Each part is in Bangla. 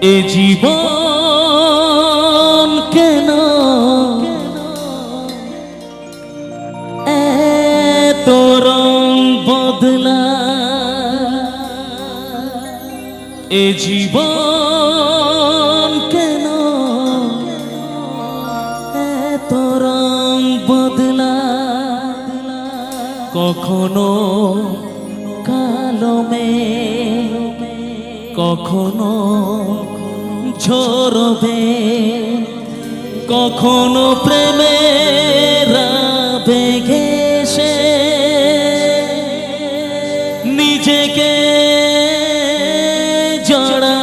এ জীবন কেন? এত বদলা। এ জীবন কেন? এত রং বদলা। কখনো কালো মেঘ কখনো ঝরবে কখনো প্রেমের বেগে সে নিজেকে জড়া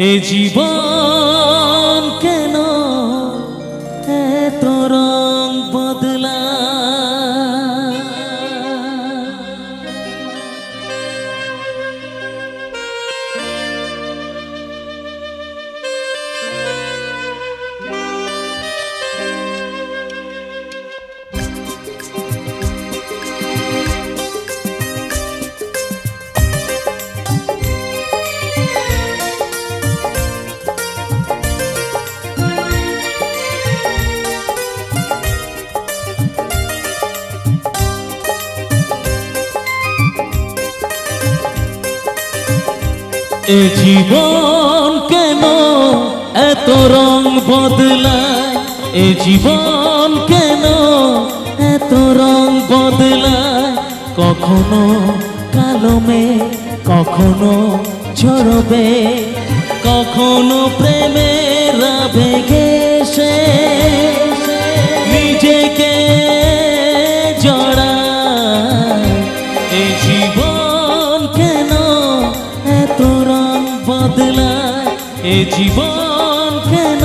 এ জীবন এ জীবন কেন এত রং বদলায়? এ জীবন কেন এত রং বদলায়? কখনো কালো মেঘ, কখনো ঝরবে, কখনো প্রেমের আবেগে সে নিজেকে জড়ায়। এ জীবন বদলায় এ জীবন কেন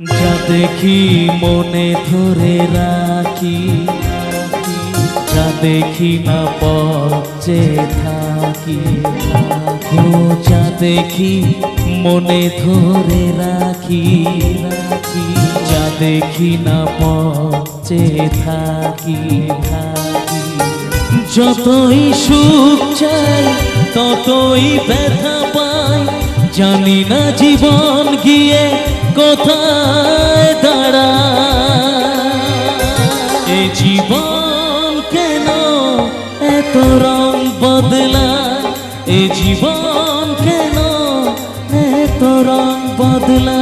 যা দেখি মনে ধরে রাখি, যা দেখি না পচে থাকি। ও যা দেখি মনে ধরে রাখি রাখি যা দেখি না পচে থাকি থাকি। যতই সুখ চাই, ততই ব্যথা পাই, জানি না জীবন গিয়ে কোথায় দাঁড়া? এ জীবন কেন এত রং বদলা? এ জীবন কেন এত রং বদলা?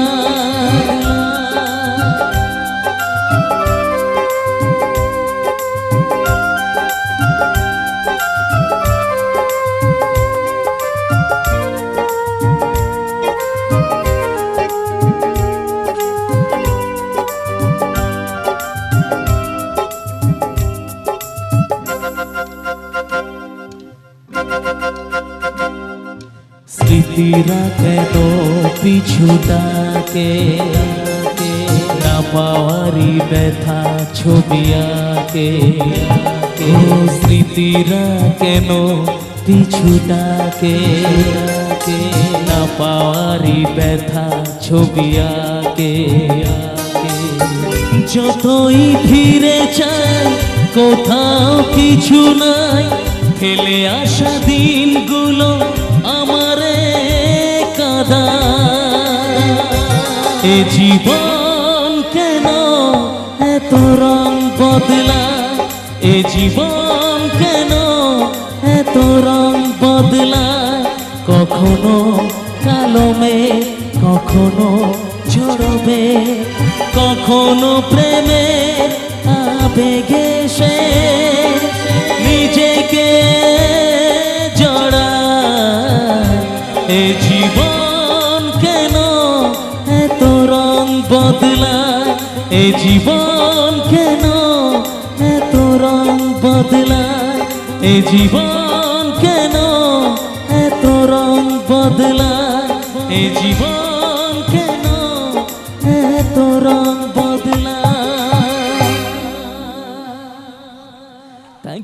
স্মৃতিরা কেন পিছু ডাকে না পাওয়ারি ব্যথা ছবি আঁকে? স্মৃতিরা কেন পিছু ডাকে না পাওয়ারি ব্যথা ছবি আঁকে? যতই ফিরে চাই, কোথাও কিছু নাই। ফেলে আসা দিনগুলো আমারে কাদা। এ জীবন কেন এত রং বদলা? এ জীবন কেন এত রং বদলা? কখনো কালো মেঘ, কখনো ঝরবে কখনো প্রেমে আবেগে এ জীবন কেন এত রং বদলা এ জীবন কেন এত রং বদলা এ জীবন কেন এত রং বদলা এ জীবন কেন এত রং